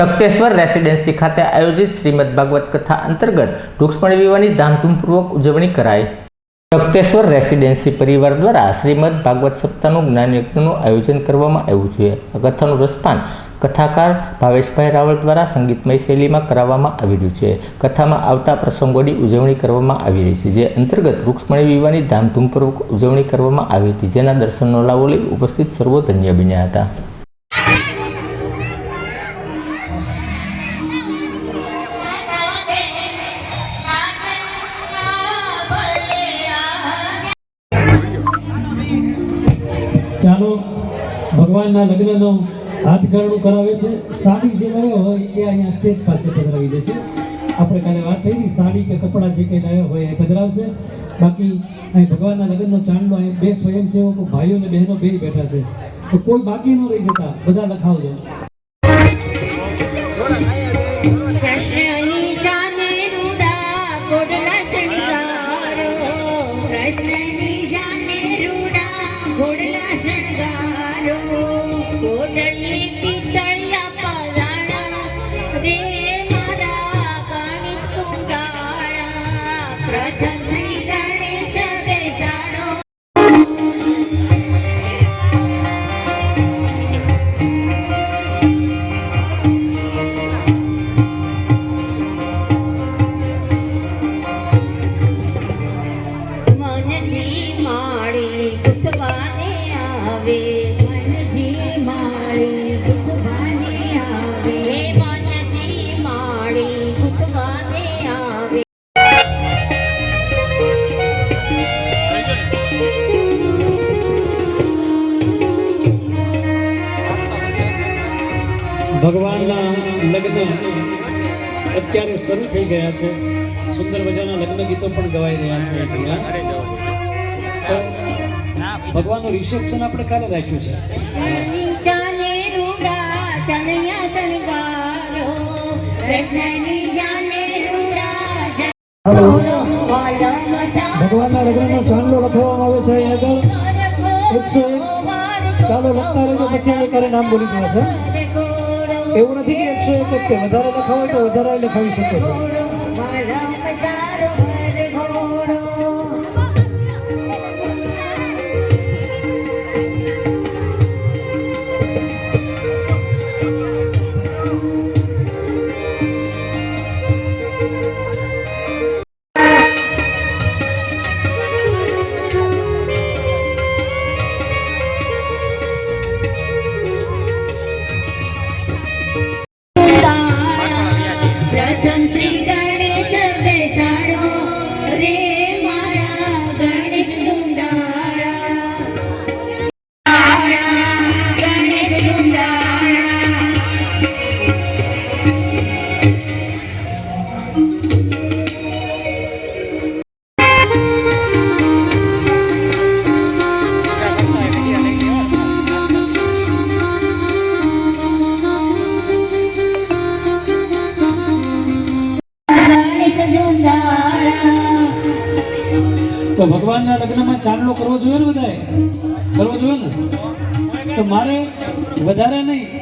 Takhteshwar residency ખાતે આયોજિત શ્રીમદ ભાગવત કથા અંતર્ગત રૂક્ષ્મણી વિવાહની ધામધૂમપૂર્વક ઉજવણી કરાઈ. તખતેશ્વર રેસિડેન્સી પરિવાર દ્વારા શ્રીમદ ભાગવત સપ્તાહનું જ્ઞાનયજ્ઞનું આયોજન કરવામાં આવ્યું છે. આ કથાનું રસપાન કથાકાર ભાવેશભાઈ રાવળ દ્વારા સંગીતમય શૈલીમાં કરાવવામાં આવી રહ્યું છે. કથામાં આવતા પ્રસંગોની ઉજવણી કરવામાં આવી રહી છે, જે અંતર્ગત રૂક્ષ્મણી વિવાહની ધામધૂમપૂર્વક ઉજવણી કરવામાં આવી હતી. જેના દર્શનનો લાવો લઈ ઉપસ્થિત સર્વો ધન્ય બન્યા હતા ભગવાનના લગ્નનો હાથકરણું કરાવે છે. સાડી જે લાવ્યો હોય એ અહીંયા સ્ટેજ પાસે પધરાવી દેશે. આપણે કાલે વાત થઈ હતી. સાડી કે કપડાં જે કંઈ લાવ્યા હોય એ પધરાવશે. બાકી અહીં ભગવાનના લગ્નનો ચાંદલો અહીં બે સ્વયંસેવકો ભાઈઓ અને બહેનો બે બેઠા છે. તો કોઈ બાકી ન રહી જતા. બધા લખાવજો. ભગવાનના લગ્ન અત્યારે શરૂ થઈ ગયા છે. સુંદર મજાના લગ્ન ગીતો પણ ગવાઈ રહ્યા છે. અહીંયા નું ભગવાનનું રિસેપ્શન આપણે કાલે રાખ્યું છે. ભગવાનના લગ્નનો ચાંદલો લખવામાં આવે છે અહીંયા આગળ. એકસો એક. ચાલો લખતા રહેજો પછી એક નામ બોલી જવા છે એવું નથી કે એકસો એક જ તે વધારે લખાવ હોય તો વધારે લખાવી શકો છો. તો ભગવાનના લગ્નમાં ચાંદલો કરવો જોઈએ ને બધાએ? કરવો જોઈએ ને? તો મારે વધારે નહીં.